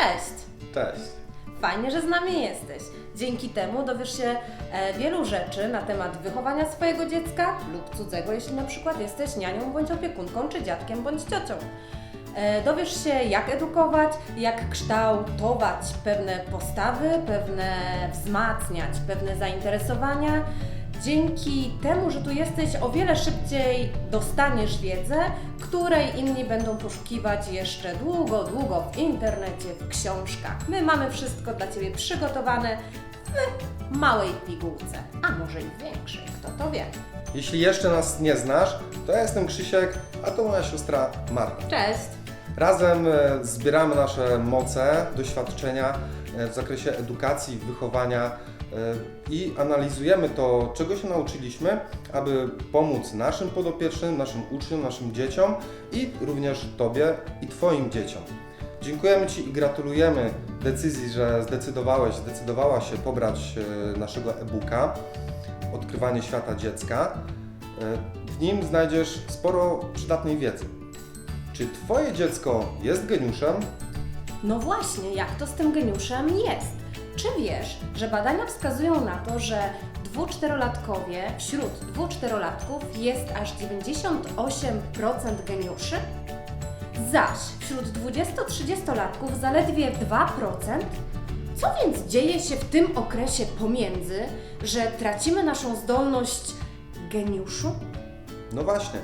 Cześć! Cześć. Fajnie, że z nami jesteś. Dzięki temu dowiesz się e, wielu rzeczy na temat wychowania swojego dziecka lub cudzego, jeśli na przykład jesteś nianią bądź opiekunką, czy dziadkiem bądź ciocią. E, dowiesz się, jak edukować, jak kształtować pewne postawy, pewne wzmacniać pewne zainteresowania. Dzięki temu, że tu jesteś, o wiele szybciej dostaniesz wiedzę, której inni będą poszukiwać jeszcze długo, długo w internecie, w książkach. My mamy wszystko dla Ciebie przygotowane w małej pigułce, a może i większej, kto to wie. Jeśli jeszcze nas nie znasz, to ja jestem Krzysiek, a to moja siostra Marta. Cześć! Razem e, zbieramy nasze moce, doświadczenia e, w zakresie edukacji, wychowania e, i analizujemy to, czego się nauczyliśmy, aby pomóc naszym podopiecznym, naszym uczniom, naszym dzieciom i również Tobie i Twoim dzieciom. Dziękujemy Ci i gratulujemy decyzji, że zdecydowałeś, zdecydowała się pobrać naszego e-booka Odkrywanie świata dziecka. W nim znajdziesz sporo przydatnej wiedzy. Czy Twoje dziecko jest geniuszem? No właśnie, jak to z tym geniuszem jest? Czy wiesz, że badania wskazują na to, że dwu-czterolatkowie wśród dwu-czterolatków jest aż 98% geniuszy? Zaś wśród 20-30-latków zaledwie 2%? Co więc dzieje się w tym okresie pomiędzy, że tracimy naszą zdolność geniuszu? No właśnie,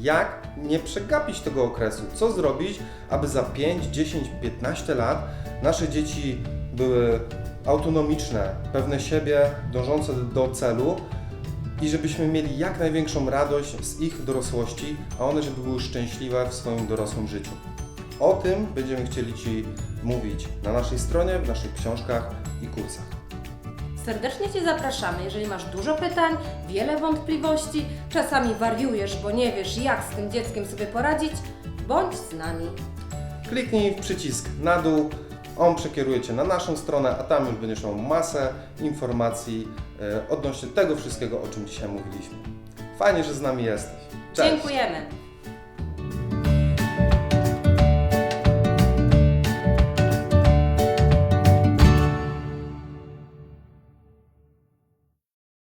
jak nie przegapić tego okresu? Co zrobić, aby za 5, 10, 15 lat nasze dzieci były autonomiczne, pewne siebie, dążące do celu i żebyśmy mieli jak największą radość z ich dorosłości, a one żeby były szczęśliwe w swoim dorosłym życiu. O tym będziemy chcieli Ci mówić na naszej stronie, w naszych książkach i kursach. Serdecznie Cię zapraszamy, jeżeli masz dużo pytań, wiele wątpliwości, czasami wariujesz, bo nie wiesz, jak z tym dzieckiem sobie poradzić, bądź z nami. Kliknij w przycisk na dół, on przekieruje Cię na naszą stronę, a tam już będziesz miał masę informacji e, odnośnie tego wszystkiego, o czym dzisiaj mówiliśmy. Fajnie, że z nami jesteś. Cześć! Dziękujemy.